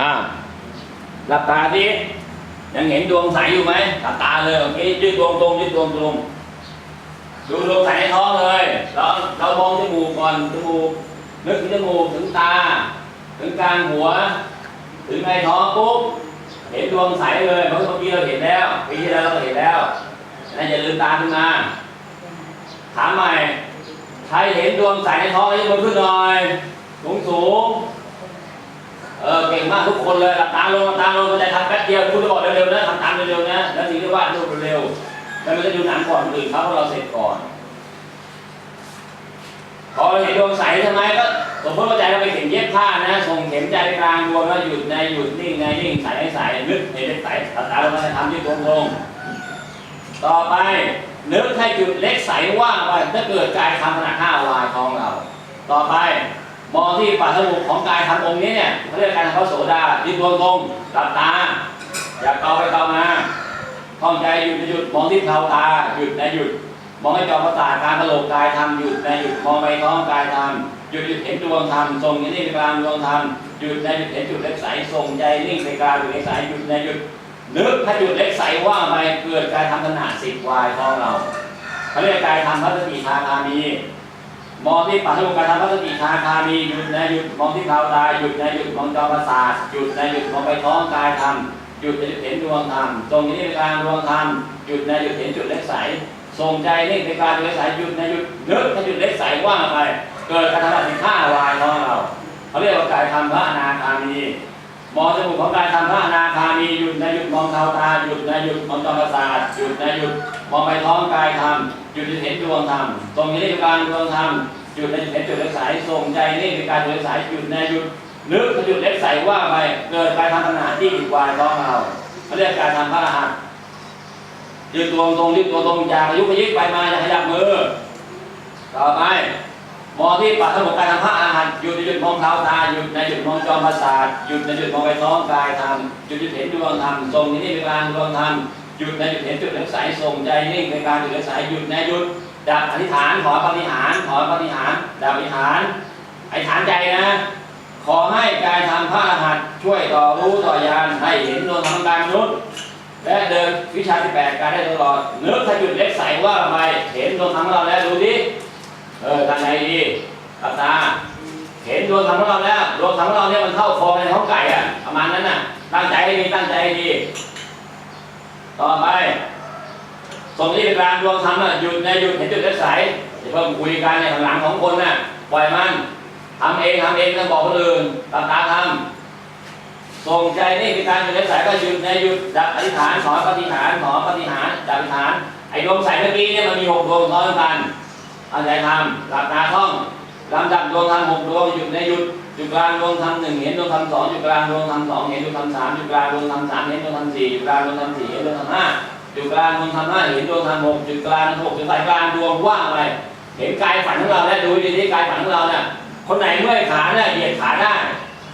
อ่าหลับตาดิยังเห็นดวงใสอยู่ไหมหลับตาเลยโอเคยืดดวงตรงยืดดวงตรงดูดวงใสในท้องเลยเราเรามองจมูกก่อนจมูกนึกถึงจมูกถึงตา ถึงกลางหัว ถึงในท้องปุ๊บเห็นดวงใสเลยเพราะเมื่อกี้เราเห็นแล้วปีที่แล้วเราเห็นแล้วนั่นอย่าลืมตาขึ้นมาถามใหม่ใครเห็นดวงใสในท้องยกมือขึ้นหน่อยสูงสูง เออเก่งมากทุกคนเลยหลับตาลงหลับตาลงมันจะทำแป๊บเดียวคุณจะบอกเร็วๆนะทำตามเร็วๆนะ แล้วถึงจะว่าดรูเร็วๆแล้วมันจะดูหนังก่อนอื่นเขาเพราะเราเสร็จก่อนพอเราเห็นดวงใสทำไมก็สมมติว่าใจเราไปเข็มเย็บผ้านะส่งเข็มใจกลางดวงแล้วหยุดในหยุดนิ่งในนิ่งใสให้ใสนึกเห็นเลขใสหลับตาลงมาทำที่ตรงตรงๆต่อไปนึกให้จุดเล็กใสว่างไปถ้าเกิดกายทำขนาดห้าวายของเรา ต่อไป มองที่ปัสสาวะของกายทำองค์นี้เนี่ยเขาเรียกการทำพระโสดายืนดวงตรงหลับตา อย่าเกาไปเกามาท่องใจหยุดในหยุดมองที่เท้าตาหยุดในหยุด มองให้จอประสาทการกระโหลกกายทำหยุดในหยุดมองไปท้องกายทำหยุดหยุดเห็นดวงทำทรงอย่างนี้กลางดวงทำหยุดในหยุดเห็นจุดเล็กใสทรงใจนิ่งในกลางจุดเล็กใสหยุดในหยุดนึกถ้าจุดเล็กใสว่างไปเกิดการทำขนาดสิบวายของเราเขาเรียกการทำพัสติทาคามี มองที่ปัจจุบันการทำพัสติทาคามีหยุดในหยุดมองที่เท้าตาหยุดในหยุดมองจอประสาทหยุดในหยุดมองไปท้องกายทำหยุดในหยุดเห็นดวงธรรมตรงนี้ในกลางดวงธรรมหยุดในหยุดเห็นจุดเล็กใสส่งใจนิ่งในกลางจุดเล็กใสหยุดในหยุดนึกถ้าจุดเล็กใสว่างไปเกิดการทำสิบห้าวายของเราเขาเรียกว่ากายธรทำพระอนาคามีมองจมูกของกายทำพระอนาคามีหยุดในหยุดมองเท้าตาหยุดในหยุดมองจอประสาทหยุดในหยุดมองไปท้องกายทำ หยุดเห็นดวงธรรมตรงนี้กางดวงธรรมหยุดในเห็นจุดเล็กใสส่งใจนี่ในการจุดเล็กใสหยุดในหยุดนึกจุดเล็กใสว่าไปเกิดการทำขนาดที่อีกวายของเราเขาเรียกการทำพระอรหันต์ยืดตัวตรงยืดตัวตรงอย่าขยุกขยิกไปมาอย่าขยับมือต่อไปมองที่ปัจจุบันการทำพระอาหารหยุดในหยุดมองเท้าตาหยุดในหยุดมองจอมประสาทหยุดในหยุดมองไปท้องกายทำหยุดหยุดเห็นดวงธรรมทรงนี่เป็นกางดวงธรรม หยุดในหยุดเห็นจุดเล็กใสทรงใจนิ่งในการจุดเล็กใสหยุดในหยุดดับอธิษฐานขอปฏิหารขอปฏิหารดับอธิษฐานอธิษฐานใจนะ ขอให้การทำพระอาหารช่วยต่อรู้ต่อยานให้เห็นดวงธรรมกายมนุษย์และเดินวิชาที่แปดการได้ตลอดนึกถ้าจุดเล็กใสว่าไปเห็นดวงธรรมของเราแล้วดูดิเออทางไหนดีตาตาเห็นดวงธรรมของเราแล้วดวงธรรมของเราเนี่ยมันเข้าคองในท้องไก่อะประมาณนั้นน่ะตั้งใจให้ดีตั้งใจให้ดี ต่อไปส่งที่เป็นกลางดวงธรรมน่ะหยุดในหยุดเห็นจุดเล็กใสอย่าเพิ่งคุยกันในข้างหลังของคนน่ะปล่อยมันทำเองทำเองต้องบอกคนอื่นตามตาทำส่งใจนี่เป็นการอยู่ในสายก็หยุดในหยุดดับอธิษฐานขอปฏิหารขอปฏิหารดับอธิษฐานไอ้ดวงใสเมื่อกี้เนี่ยมันมีหกดวงซ้อนกันเอาใจทำหลับตาท่องลำดับดวงธรรมหกดวงหยุดในหยุด จุดกลางดวงธรรมหนึ่งเห็นดวงธรรมสองจุดกลางดวงธรรมสองเห็นดวงธรรมสามจุดกลางดวงธรรมสามเห็นดวงธรรมสี่จุดกลางดวงธรรมสี่เห็นดวงธรรมห้าจุดกลางดวงธรรมห้าเห็นดวงธรรมหกจุดกลางหกจุดสายกลางดวงว่างไปเห็นกายฝันของเราแล้วดูดีที่กายฝันของเราเนี่ยคนไหนเมื่อยขาเนี่ยเหยียดขาได้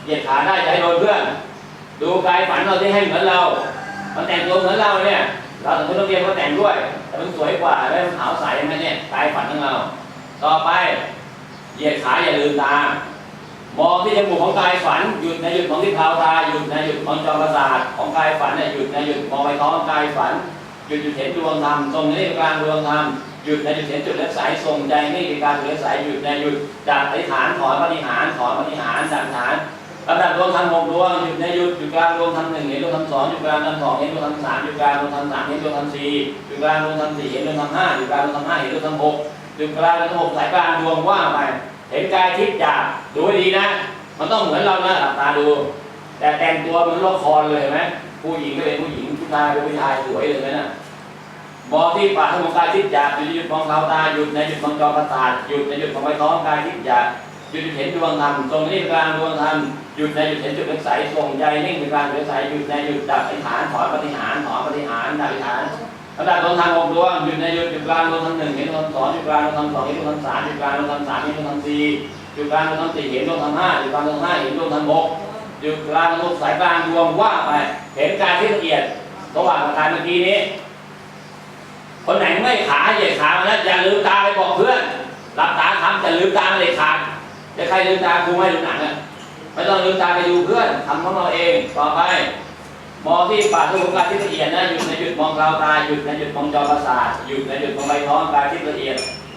เหยียดขาได้อย่าให้โดนเพื่อนดูกายฝันเราที่ให้เหมือนเรามันแต่งตัวเหมือนเราเนี่ยเราถึงต้องเรียนเขาแต่งด้วย แต่มันสวยกว่าและมันขาวใสไหมเนี่ยกายฝันของเรา ต่อไปเหยียดขาอย่าลืมตา มองที่จมูกของกายฝันหยุดในหยุดของที่เท้าตาหยุดในหยุดของจอประสาทของกายฝันเนี่ยหยุดในหยุดมองไปท้องกายฝันหยุดหยุดเห็นดวงธรรมทรงนี้กลางดวงธรรมหยุดในหยุดเห็นจุดเล็กสายทรงใจนี่คือการจุดเล็กสายหยุดในหยุดจากอธิษฐานถอนปฏิหารถอนปฏิหารจากฐานลำดับดวงธรรมหกดวงหยุดในหยุดอยู่กลางดวงธรรมหนึ่งเห็นดวงธรรมสองอยู่กลางดวงธรรมสองเห็นดวงธรรมสามอยู่กลางดวงธรรมสามเห็นดวงธรรมสี่อยู่กลางดวงธรรมสี่เห็นดวงธรรมห้าอยู่กลางดวงธรรมห้าเห็นดวงธรรมหกอยู่กลางดวงธรรมหกสายกลางดวงว่าไป เห็นกายทิพย์จากดูให้ดีนะ มันต้องเหมือนเรานะหลับตาดู แต่แต่งตัวเหมันละครเลยเห็นไหมผู้หญิงก็เป็นผู้หญิงผู้ชายเป็นผู้ชายสวยเลยนะมองที่ปากทางกายทิพย์จากหยุดหยุดมองเท้าตาหยุดในหยุดมองจอประสาทหยุดในหยุดมองไปท้องกายทิพย์จากหยุดเห็นดวงธรรมตรงนี้กลางดวงธรรมหยุดในหยุดเห็นจุดเล็กใสส่งใจนิ่งในกลางเล็กใสหยุดในหยุดดับอธิษฐานถอนปฏิหารถอนปฏิหารดับอธิษฐานระดับดวงธรรมหกดวงหยุดในหยุดจุดกลางดวงธรรมหนึ่งเห็นดวงธรรมสองจุดกลางดวงธรรมสองเห็นดวงธรรมสามจุดกลางดวงธรรมสามเห็นดวงธรรมสี่จุดกลางดวงธรรมสี่เห็นดวงธรรมห้าจุดกลางดวงธรรมห้าเห็นดวงธรรมหกจุดกลางดวงสายกลางดวงว่าไปเห็นการที่ละเอียดระหว่างประการเมื่อกี้นี้ คนไหนไม่ขาเหยียดขานะอย่าลืมตาไปบอกเพื่อนหลับตาทำจะลืมตาไม่เลยขาดจะใครลืมตาครูไม่ดูหนังอะไม่ต้องลืมตาไปดูเพื่อนทำของเราเองต่อไป มองที่ปากทุกการที่ละเอียดนะหยุดในหยุดมองกลาวตาหยุดในหยุดมองจอประสาทหยุดในหยุดมองใบท้องกายที่ละเอียด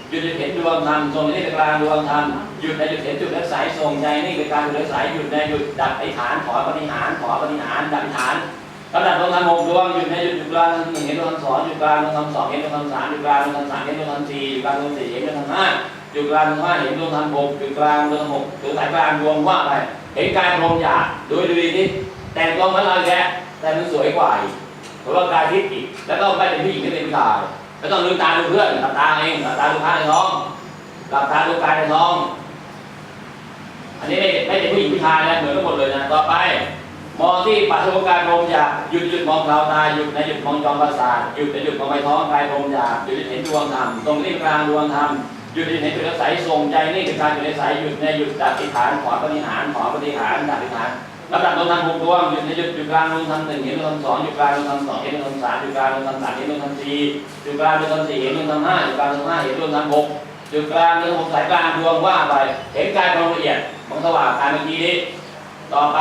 หยุดในเห็นดวงธรรมทรงนี่เป็นกลางดวงธรรมหยุดในหยุดเห็นจุดเล็กสายทรงใจนี่เป็นการจุดเล็กสายหยุดในหยุดดับไอฐานขอปฏิหารขอปฏิหารดับฐานกำลังดวงธรรมหกดวงหยุดในหยุดหยุดกลางหนึ่งเห็นดวงธรรมสองหยุดกลางดวงธรรมสองเห็นดวงธรรมสามหยุดกลางดวงธรรมสามเห็นดวงธรรมสี่หยุดกลางดวงสี่เห็นดวงธรรมห้าหยุดกลางดวงห้าเห็นดวงธรรมหกหยุดกลางดวงธรรมหกหรือสายกลางดวงว่าไปเห็นกายพรมหยาบดูดูดีนี่แต่งตัวมันเราแก แต่มันสวยกว่าอีกเพราะว่ากายทิพย์อีก แล้วก็ไม่เป็นผู้หญิงไม่เป็นผู้ชายไม่ต้องลืมตาดูเพื่อนหลับตาเองหลับตาดูพระในท้องหลับตาดูกายในท้อง อันนี้ไม่ไม่เป็นผู้หญิงผู้ชายนะเหมือนกันหมดเลยนะต่อไปมองที่ปัจจุบันการหมหยาบหยุดหยุดมองเราตาหยุดในหยุดมองจอมประสาทหยุดในหยุดมองใบท้องกายพรหมหยาบหยุดเห็นดวงธรรมตรงนี้กลางดวงธรรมหยุดในจุดอาศัยส่งใจนี่คือการหยุดในสายหยุดในหยุดดับอิฐานขอปฏิหารขอปฏิหารดับอิฐาน ระดับดวงธรรมหกดวงหยุดในหยุดหยุดกลางดวงธรรมหนึ่งเห็นดวงธรรมสองหยุดกลางดวงธรรมสองเห็นดวงธรรมสามหยุดกลางดวงธรรมสามเห็นดวงธรรมสี่หยุดกลางดวงธรรมสี่เห็นดวงธรรมห้าหยุดกลางดวงห้าเห็นดวงธรรมหกหยุดกลางดวงหกสายกลางดวงว่าไปเห็นกายความละเอียดมองสว่างกายเมื่อกี้นี้ต่อไป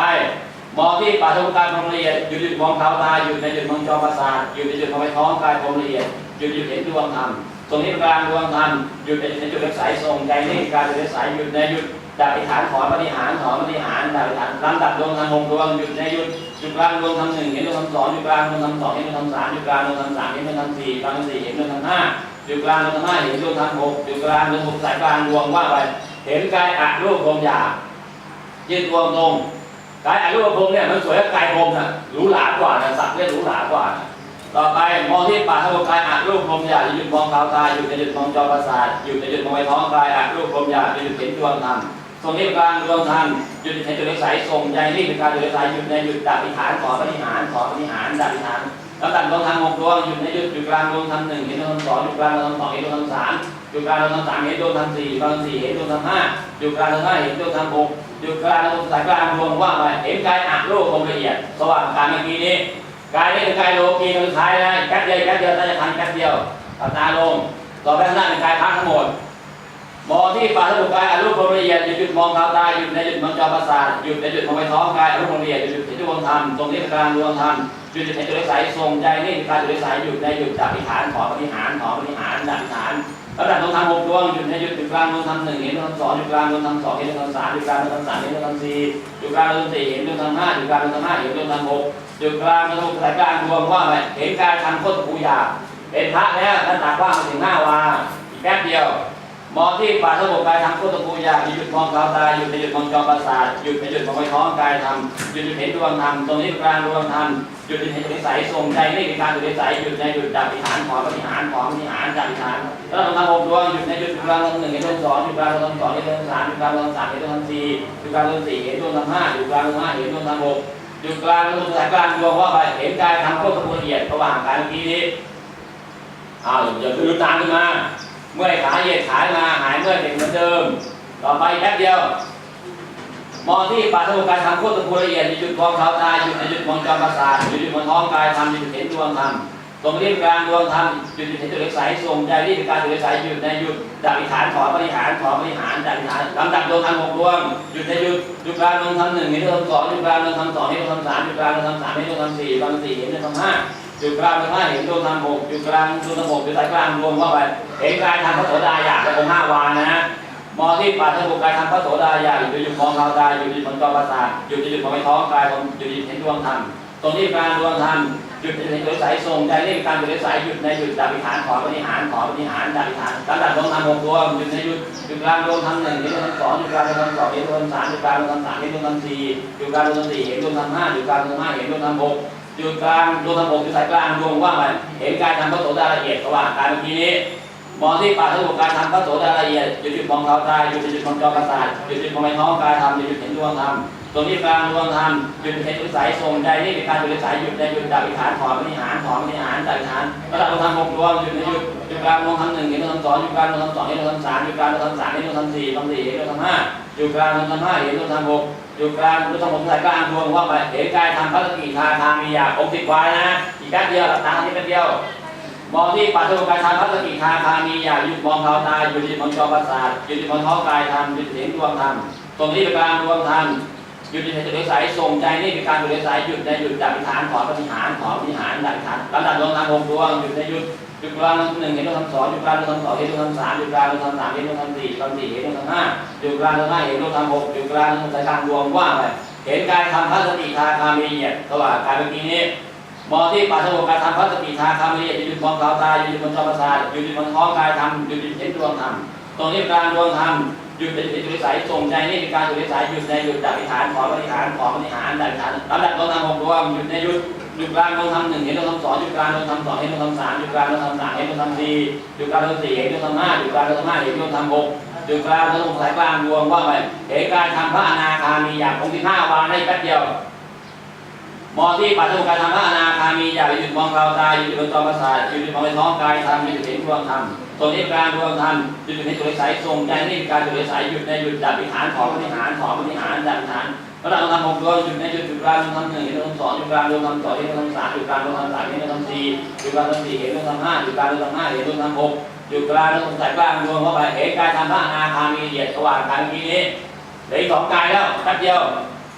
มองที่ปฐมกายความละเอียดหยุดหยุดมองเท้าตาหยุดในหยุดมองจอประสาทหยุดในหยุดมองไปท้องกายความละเอียดหยุดหยุดเห็นดวงธรรมตรงนี้กลางดวงธรรมหยุดในจุดรักษาส่งใจนี่การจุดรักษาหยุดในหยุด ดับอิฐานถอนปฏิหารถอนปฏิหารดับอิฐานลำดับดวงธรรมหกดวงหยุดในหยุดหยุดกลางดวงธรรมหนึ่งเห็นดวงธรรมสองหยุดกลางดวงธรรมสองเห็นดวงธรรมสามหยุดกลางดวงธรรมสามเห็นดวงธรรมสี่กลางดวงสี่เห็นดวงธรรมห้าหยุดกลางดวงธรรมห้าเห็นดวงธรรมหกหยุดกลางดวงหกสายกลางดวงว่าไปเห็นกายอะรูปพรหมหยาบยืนดวงตรงกายอะรูปพรมเนี่ยมันสวยกว่ากายพรมน่ะหรูหรากว่านะสักเรียกหรูหรากว่านะต่อไปมองที่ปากทวารกายอัดรูปพรมหยาบหยุดมองขาวตาหยุดในหยุดมองจอประสาทหยุดในหยุดมองไปท้องกายอัดรูปพรมหยาบหยุดเห็นดวงธรรม ทรงนี้กลางดวงธรรมหยุดเห็นจุดเล็กสายทรงใจนี่เป็นการจุดเล็กสายหยุดในหยุดดับอิฐานขอปฏิหารขอปฏิหารดับอิฐานแล้วตัดดวงธรรมหกดวงหยุดในหยุดหยุดกลางดวงธรรมหนึ่งเห็นดวงธรรมสองหยุดกลางดวงธรรมสองเห็นดวงธรรมสามหยุดกลางดวงธรรมสามเห็นดวงธรรมสี่ดวงธรรมสี่เห็นดวงธรรมห้าหยุดกลางดวงห้าเห็นดวงธรรมหกหยุดกลางดวงสายกลางดวงว่าไปเห็นกายอัดรูปพรหมละเอียด สว่างการเมื่อกี้นี้กายนี่เป็นกายโลกีสุดท้ายนะแป๊บเดียวแป๊บเดียวน่าจะทันแป๊บเดียวตัดตาลงต่อไปข้างหน้าเป็นกายพักทั้งหมด มองที่ปากทบุกายอรูปพรมละเอียดหยุดมองขาวตาหยุดในหยุดมองจอประสาทหยุดในหยุดมองไปท้องกายอรูปพรมละเอียดหยุดหยุดเห็นดวงธรรมตรงนี้เป็นกลางดวงธรรมหยุดหยุดเห็นจุดเล็กสายทรงใจนี่เป็นการจุดเล็กสายหยุดในหยุดดับอิฐานขอปฏิหารขอปฏิหารดับอิฐานระดับดวงธรรมหกดวงหยุดในหยุดหยุดกลางดวงธรรมหนึ่งเห็นดวงธรรมสองหยุดกลางดวงธรรมสองเห็นดวงธรรมสามหยุดกลางดวงธรรมสามเห็นดวงธรรมสี่หยุดกลางดวงธรรมสี่เห็นดวงธรรมห้าหยุดกลางดวงธรรมห้าเห็นดวงธรรมหกจุดกลางกระทบสายกลางรวมว่าไปเห็นการทำโคตรปูยาเป็นพระแล้วท่านตักว่ามาถึงห้าวาแป๊บเดียว มองที่ป่าทบกกายทำโคตรปูยาหยุดมองกาวตาหยุดในหยุดมองจอประสาทหยุดในหยุดมองไปท้องกายทำหยุดเห็นดวงธรรมตรงนี้กลางดวงธรรมหยุดเห็นจุดใสส่งใจนี่เป็นการจุดใสหยุดในหยุดดับอิฐานขอปฏิหารขอปฏิหารดับอิฐานแล้วเราทำหกดวงหยุดในหยุดกลางดวงหนึ่งเห็นดวงสองหยุดกลางดวงสองเห็นดวงสามหยุดกลางดวงสามเห็นดวงสี่หยุดกลางดวงสี่เห็นดวงธรรมห้าหยุดกลางดวงห้าเห็นดวงธรรมหกอยู่กลางดวงสายกลางดวงว่าไปเห็นกายทำโคตรละเอียดระหว่างกายเมื่อกี้นี้อ้าวอย่าลืมตามขึ้นมา เมื่อยขาเหยียดขามาหายเมื่อยเป็นเหมือนเดิม ต่อไปแป๊บเดียว มองที่ปาฐกายทำโคตรละเอียดหยุดมองเท้าตาหยุดหยุดมองจอประสาทหยุดหยุดมองท้องกายทำหยุดเห็นดวงธรรมตรงนี้กลางดวงธรรมหยุดหยุดเห็นจุดเล็กสายส่งใจนี่เป็นการจุดเล็กสายหยุดในหยุดดับอิฐานขอบริหารขอบริหารดับอิฐานลำดับดวงธรรมหกดวงหยุดในหยุดหยุดกลางดวงธรรมหนึ่งเห็นดวงธรรมสองหยุดกลางดวงธรรมสองเห็นดวงธรรมสามหยุดกลางดวงธรรมสามเห็นดวงธรรมสี่ดวงทำสี่เห็นดวงธรรมห้า หยุดกลางดวงห้าเห็นดวงธรรมหกหยุดกลางดวงธรรมหกหยุดสายกลางดวงว่าไปเห็นกายทำพระโสดาอยากเป็นองห้าวานะฮะมองที่ปาฐบุกายทำพระโสดาอยากหยุดหยุดมองเท้าตาหยุดหยุดมองจอประสาทหยุดหยุดมองไปท้องกายผมหยุดหยุดเห็นดวงธรรมตรงนี้กลางดวงธรรมหยุดเห็นจุดใสส่งใจนี่การหยุดใสหยุดในหยุดดับอิฐานขอปฏิหารขอปฏิหารดับอิฐานลำดับดวงธรรมหกดวงหยุดในหยุดหยุดกลางดวงธรรมหนึ่งเห็นดวงธรรมสองหยุดกลางดวงธรรมสองเห็นดวงธรรมสามหยุดกลางดวงธรรมสามเห็นดวงธรรมสี่หยุดกลางดวงธรรมสี่เห็นดวงธรรมห้าหยุดกลางดวงธรรมห้าเห็นดวงธรรมหก หยุดกลางดวงธรรมหกหยุดสายกลางดวงว่าไปเห็นการทำพระโสดาละเอียดระหว่างการเมื่อกี้นี้มองที่ปากทบุการทำพระโสดาละเอียดหยุดหยุดมองเขาตายหยุดหยุดมองจอประสาทหยุดหยุดมองไปท้องกายทำหยุดหยุดเห็นดวงธรรมตรงนี้กลางดวงธรรมหยุดเห็นจุสายทรงใจนี่เป็นการหยุดสายหยุดในหยุดดับอิฐานถอนปฏิหารถอนปฏิหารดับอิฐานระดับดวงธรรมหกดวงหยุดในหยุดหยุดกลางดวงธรรมหนึ่งเห็นดวงธรรมสองหยุดกลางดวงธรรมสองเห็นดวงธรรมสามหยุดกลางดวงธรรมสามเห็นดวงธรรมสี่ดวงสี่เห็นดวงธรรมห้าหยุดกลางดวงธรรมห้าเห็นดวงธรรมหก หยุดกลางดวงธรรมหกสายกางดวงว่าไปเห็นกายทำพระกิทาทางมีอยากองค์สิบวายนะอีกแป๊บเดียวหลับตาทีแป๊บเดียวมองที่ปัจจุบันทางพัฒกิคาคามีอยากหยุดมองเท้าตาหยุดหยุดมองจอประสาทหยุดหยุดมองท้องกายทำหยุดเห็นดวงธรรมตรงนี้เป็นกลางดวงธรรมหยุดในจุดใสส่งใจนี่เป็นการจุดใสหยุดในหยุดดับฐานถอนปฏิหารถอนปฏิหารดับฐานลำดับดวงทางหกดวงหยุดในหยุด หยุดกลางหนึ่งเห็นดวงทำสองหยุดกลางดวงทำสองเห็นดวงทำสามหยุดกลางดวงทำสามเห็นดวงทำสี่ทำสี่เห็นดวงทำห้าหยุดกลางดวงห้าเห็นดวงทำหกหยุดกลางดวงสายกลางดวงว่างไปเห็นกายทำพระสติทาคามีเนี่ยระหว่างกายเมื่อกี้นี้มองที่ปัสสาวะการทำพระสติทาคามีจะหยุดมองขาวตาหยุดบนจอประสาทหยุดบนท้องกายทำหยุดเห็นดวงทำตรงนี้กลางดวงทำหยุดเป็นจุดสายส่งใจนี่เป็นการจุดสายหยุดในหยุดดับอิฐานขอบริหารขอบริหารดับอิฐานลำดับดวงทำหกดวงหยุดในหยุด หยุดกลางดวงทำหนึ่งเห็นดวงทำสองหยุดกลางดวงทำสองเห็นดวงทำสามหยุดกลางดวงทำสามเห็นดวงทำสี่หยุดกลางดวงสี่เห็นดวงทำห้าหยุดกลางดวงทำห้าเห็นดวงทำหกหยุดกลางดวงสายกางดวงว่าไปเห็นการทำพระอนาคามีอย่างองที่ห้าวางได้แป๊บเดียวมอที่ปัจจุบันการทำพระอนาคามีอย่าไปหยุดมองเราตายหยุดบนจอประสาทหยุดมองในท้องกายทำหยุดเห็นดวงทำตัวนี้การรวมทันหยุดในจุดสายส่งใจนี่การจุดสายหยุดในหยุดดับวิหารขอบริหารขอบริหารดับวิหาร พระเราทำหกดวงหยุดในหยุดจุดกลางทำหนึ่งเห็นทำสองจุดกลางรวมทำสองเห็นทำสามจุดกลางรวมทำสามเห็นทำสี่จุดกลางทำสี่เห็นทำห้าจุดกลางทำห้าเห็นทำหกจุดกลางทำสายกลางรวมเข้าไปเห็นกายทำพระอนาคามีเหยียดสว่างกายเมื่อกี้นี้เหลืออีกสองกายแล้วแป๊บเดียว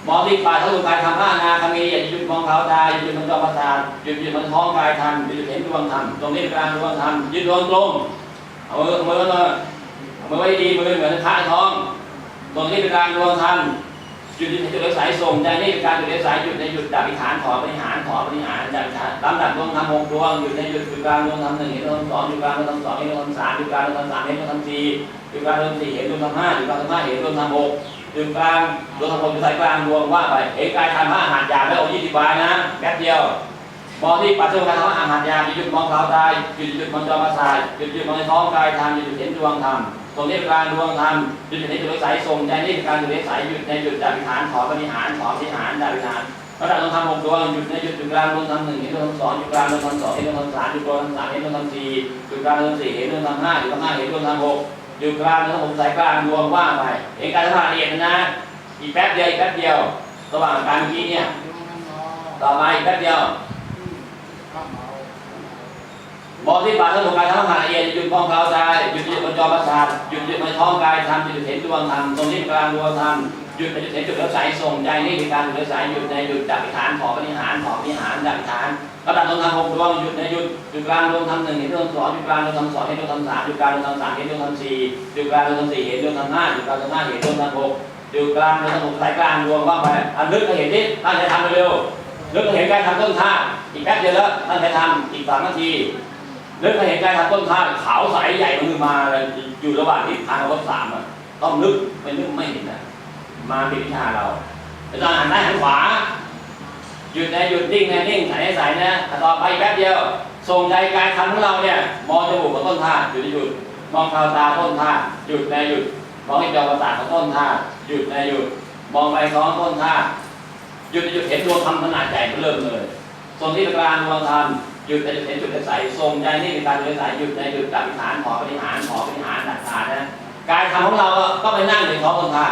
มองที่ปลายทะลุกายทำพระอนาคามีเหยียดหยุดมองเขาตาหยุดมันจอประสาทหยุดหยุดมันท้องกายทำหยุดเห็นดวงทำตรงนี้กลารดวงทำหยุดดวงตรงเอามือเอามือมาเอามือไว้ดีมือเหมือนพระท้องตรงนี้เป็นกลารรวมทัน หยุดในจุดเลี้ยวสายส่งใจนี่การจุดเลี้ยวสายหยุดในหยุดดับอิฐานขอบริหารขอบริหารดับอิฐานลำดับดวงทำหกดวงหยุดในหยุดจุดกลางดวงทำหนึ่งเห็นดวงสองหยุดกลางดวงทำสองเห็นดวงทำสามหยุดกลางดวงทำสามเห็นดวงทำสี่หยุดกลางดวงทำสี่เห็นดวงทำห้าหยุดกลางทำห้าเห็นดวงทำหกหยุดกลางดวงทำหกจุดสายกลางดวงว่าไปเอกกายทำห้าอาหารยาไม่เอายี่สิบบาทนะแป๊บเดียวมองที่ปัจจุบันทำอาหารยาหยุดมองขาวตายหยุดหยุดมองจอประสาทหยุดหยุดมองในท้องกายทำหยุดเห็นดวงธร รมตรงนี้เป็นการดวงธรรมหยุดในจุดสายส่งใจนี่การจุดสายหยุดในหยุดดับวิหารขอนบริหารขอนบริหารดับวิหารระดับดวงธรรมหกดวงหยุดในหยุดจุดกลางดวงธรรมหนึ่งเห็นดวงธรรมสองหยุดกลางดวงธรรมสองเห็นดวงธรรมสามหยุดดวงธรรมสามเห็นดวงธรรมสี่หยุดกลางดวงธรรมสี่เห็นดวงธรรมห้าหยุดดวงห้าเห็นดวงธรรมหกหยุดกลางดวงธรรมหกสายกลางดวงว่าไปเห็นการสภาพละเอียดนะอีกแป๊บเดียวอีกแป๊บเดียว ระหว่างการเมื่อกี้เนี่ยต่อมาอีกแป๊บเดียว มองที่ปากทะลุกายทั้งหาละเอียดหยุดมองเขาตายหยุดหยุดบนจอประสาทหยุดหยุดบนท้องกายทำหยุดเห็นดวงธรรมตรงนี้กลางดวงธรรมหยุดในจุดเห็นจุดแล้วสายส่งใจนี่คือการหยุดแล้วสายหยุดในหยุดดับอิฐานขอบริหารขอบริหารดับอิฐานระดับดวงธรรมหกดวงหยุดในหยุดหยุดกลางดวงธรรมหนึ่งเห็นดวงสองหยุดกลางดวงธรรมสองเห็นดวงธรรมสามหยุดกลางดวงธรรมสามเห็นดวงธรรมสี่หยุดกลางดวงธรรมสี่เห็นดวงธรรมห้าหยุดกลางดวงห้าเห็นดวงธรรมหกหยุดกลางดวงธรรมหกสายกลางดวงว่าไปอันลึกก็เห็นนี่ตั้งใจทำเร็วลึกก็เห็นการทำต้นท่าอีกแป๊บเดียวแล้วตั้งใจทำอีกสามนาที นึกเห็นการทำต้นข้าวขาวใสใหญ่มือมาอยู่ระหว่างที่ทางรถสามอะต้องนึกไม่นึกไม่เห็นนะมาเป็นวิชาเราอาจารย์หันหน้าหันขวาหยุดนะหยุดนิ่งนะนิ่งใส่ให้ใสนะต่อไปแป๊บเดียวส่งใจการทำของเราเนี่ยมองจมูกกับต้นท่าหยุดหยุดมองขาวตาต้นท่าหยุดนะหยุดมองห้จอประสาทของต้นท่าหยุดนะหยุดมองไปท้องต้นท่าหยุดหยุดเห็นดวทำขนาดใหญ่เริ่มเลยส่วนที่กลางดวงทำ หยุดในจุดเห็นจุดใสส่งใจนี่เป็นการเดินสายหยุดในหยุดดับวิหารขอบริหารขอบริหารดับฐานนะการทำของเราก็ไปนั่งในท้องคนท่า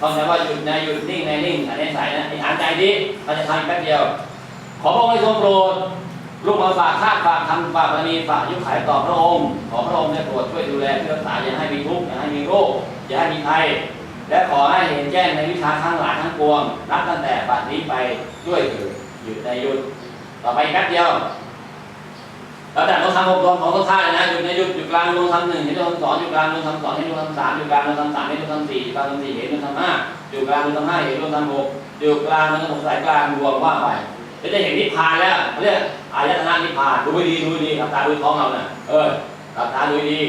ต้องใช้ว่าหยุดในหยุดนิ่งในนิ่งในสายนะหารใจดิเราจะทำแป๊บเดียว ขอพระองค์ทรงโปรดลูกมาฝากข้าฝากทำฝากบารมีฝากยุคขายต่อพระองค์ ขอพระองค์ได้โปรดช่วยดูแลเพื่อรักษาอย่าให้มีทุกข์อย่าให้มีโรคอย่าให้มีภัยและขอให้เห็นแจ้งในวิชาทั้งหลายทั้งปวงนับตั้งแต่บัดนี้ไปด้วยเถิดหยุดในหยุด ต่อไปแป๊บเดียว แล้วแต่เราทำหกดวงของต้นท่าเลยนะหยุดในหยุดหยุดกลางดวงทำหนึ่งเห็นดวงทำสองหยุดกลางดวงทำสองเห็นดวงทำสามหยุดกลางดวงทำสามเห็นดวงทำสี่หยุดกลางดวงสี่เห็นดวงทำห้าหยุดกลางดวงทำห้าเห็นดวงทำหกหยุดกลางดวงทำหกสายกลางดวงว่าไปก็จะเห็นนิพพานแล้วเขาเรียกอายตนะนิพพานดูดีดูดีครับตาดูท้องเราเนี่ยเออตาตาดูดี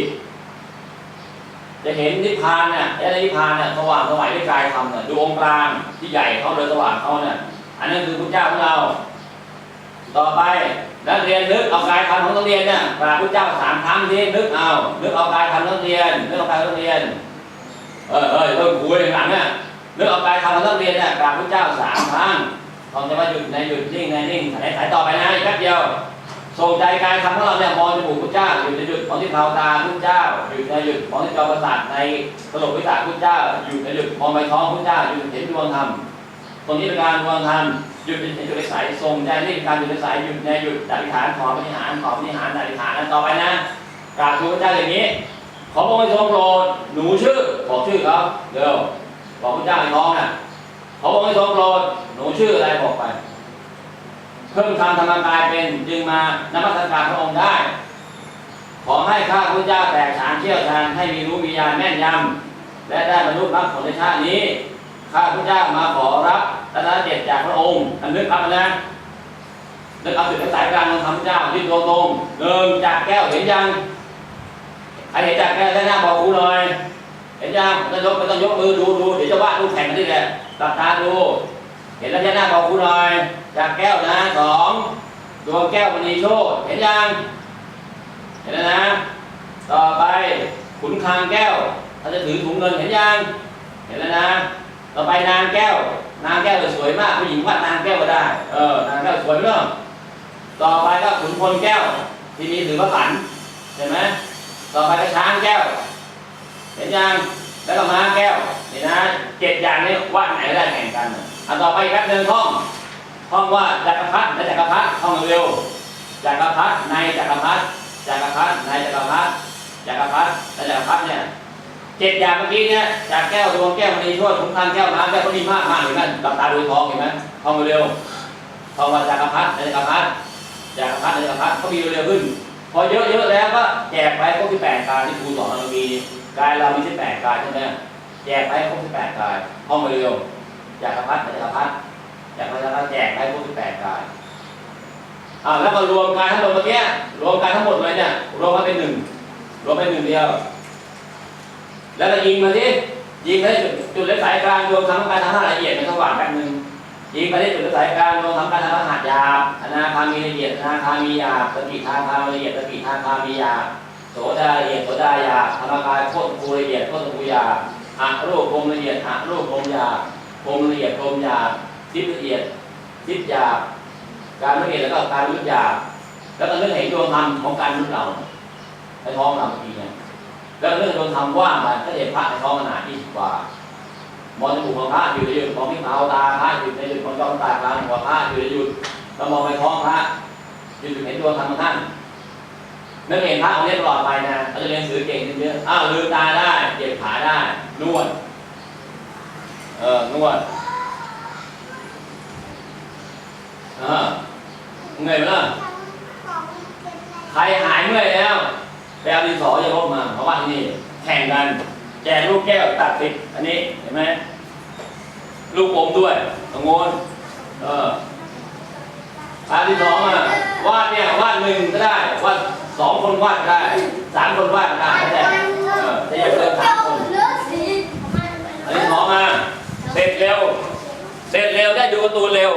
จะเห็นนิพพานเนี่ยอายตนะนิพพานเนี่ยสว่างสวัยด้วยกายธรรมเนี่ยดูองค์กลางที่ใหญ่เขาเลยสว่างเขาเนี่ยอันนั้นคือพระเจ้าของเรา ต่อไป นักเรียนนึกเอากายทำของนักเรียนเนี่ยกราบพระเจ้าสามครั้งที่นึกเอา นึกเอากายทำนักเรียน นึกเอากายนักเรียน เออเออเริ่มคุยหลังเนี่ยนึกเอากายทำของนักเรียนเนี่ยกราบพระเจ้าสามครั้งต้องจะว่าหยุดในหยุดนิ่งในนิ่งสายสายต่อไปนะอีกแป๊บเดียวส่งใจกายทำของเราเนี่ยมองจมูกพระเจ้าหยุดในหยุดมองที่เท้าตาพระเจ้าหยุดในหยุดมองที่จอประสาทในกระโหลกวิสาพระเจ้าหยุดในหยุดมองไปท้องพระเจ้าหยุดเห็นดวงธรรมตรงนี้เป็นการดวงธรรม หยุดในจุดสายส่งใจนี่การหยุดในสายหยุดในหยุดดับฐานขอบริหารขอบริหารดับฐานนั้นต่อไปนะกราบทูลพระเจ้าอย่างนี้ ขอพระองค์ทรงโปรดหนูชื่อบอกชื่อเขาเดี๋ยวบอกพระเจ้าในท้องน่ะขอองค์ให้ทรงโปรดหนูชื่ออะไรบอกไปเพิ่งทำธรรมกายเป็นจึงมานมัสการพระองค์ได้ ขอให้ข้าพระเจ้าแตกฉานเชี่ยวชาญให้มีรู้มีญาณแม่นยำและได้บรรลุมรรคผลในชาตินี้ ข้าพระเจ้ามาขอรับรัตนเจ็ดจากพระองค์อันนึกครับนะนึกเอาจุดสายกลางของธรรมเจ้าที่ตัวตรงเดิมจากแก้วเห็นยังใครเห็นจากแก้วได้หน้าบอกครูหน่อยเห็นยังไม่ต้องยกไม่ต้องยกมือดูดูเดี๋ยวจะวาดรูปแข่งกันนี่แหละหลับตาดู เห็นแล้วจะหน้าบอกครูหน่อยจากแก้วนะสองดวงแก้วมณีโชตเห็นยังเห็นแล้วนะ ต่อไปขุนคางแก้วเขาจะถือถุงเงินเห็นยังเห็นแล้วนะ ต่อไปนางแก้ว นางแก้วสวยมากผู้หญิงวาดนางแก้วก็ได้ เออนางแก้วสวยไหมเนาะต่อไปก็ขุนพลแก้ว ที่มีถือพระขันเห็นไหมต่อไปก็ช้างแก้ว เห็นยังแล้วก็ม้าแก้วนี่นะเจ็ดอย่างนี้วาดไหนก็ได้แข่งกันอันต่อไปอีกแป๊บหนึงท่องท่องว่าจักรพรรดิและจักรพรรดิท่องเร็วจักรพรรดิในจักรพรรดิจักรพรรดิในจักรพรรดิจักรพรรดิและจักรพรรดิเนี่ย เจ็ดอย่างเมื่อกี้เนี่ยจากแก้วดวงแก้วมณีช่วยขุนพันแก้วน้ำแก้วก็มีมากมากเห็นไหมหลับตาดูทองเห็นไหมทองเร็วทองว่าจักกระพรรดิและจักระพรรดิจักกระพรรดิและจักระพรรดิเขามีเร็วขึ้น พอเยอะๆแล้วก็แจกไปครบที่แปดกายที่ครูสอนเรามีกายเรามีที่แปดกายใช่ไหมแจกไปครบที่แปดกายทองเร็วจักกระพรรดิและจักระพรรดิจากนั้นเราแจกให้พวกที่แปดกายอ่าแล้วก็รวมกันทั้งหมดเมื่อกี้รวมกันทั้งหมดเลยเนี่ยรวมมาเป็นหนึ่งรวมเป็นหนึ่งเดียว แล้วก็ยิงมาที่ยิงไปที่จุดจุดเล็กสายกลางรวมทั้งการทำให้ละเอียดในสว่างกันหนึ่งยิงไปที่จุดเล็กสายกลางรวมทั้งการทำให้หัดยาบอนาคามีละเอียดอนาคามียาสติทาคามละเอียดสติทาคามียาโสดาละเอียดโสดายาธรรมกายโคตรภูละเอียดโคตรภูยาอะรูปพรมละเอียดอะโรูปพรมยาบพรมละเอียดพรมยาทิศละเอียดทิศยา การละเอียดแล้วก็การรู้ยาแล้วก็เรื่องเห็นดวงธรรมของการรู้เราในท้องเราเมื่อกี้เนี่ย แล้วเรื่องดวงธรรมว่างไปก็เห็นพระในท้องขนาดที่สิบกว่ามองจมูกของพระอยู่ในหยุดมองที่เท้าตาพระอยู่ในหยุดมองจ้องตากลางหัวพระอยู่ในหยุดแล้วมองไปท้องพระหยุดเห็นดวงธรรมท่านนักเรียนพระองค์นี้ตลอดไปนะเขาจะเรียนหนังสือเก่งเยอะอ้าวลืมตาได้เหยียดขาได้นวดเออนวดเออเมื่อยไหมล่ะใครหายเมื่อยแล้ว ไปเอาดินสออย่าลบมาเพราะว่าที่นี่แข่งกัน แจกลูกแก้วตัดติดอันนี้เห็นไหมลูกอมด้วยตรงโน้นเอออันที่สองอะวาดเนี่ยวาดหนึ่งก็ได้วาดสองคนวาดก็ได้สามคนวาดก็ได้แต่เออแต่อย่าเกินสามคนอันสองมาเสร็จเร็ว เสร็จเร็วได้ดูการ์ตูนเร็ว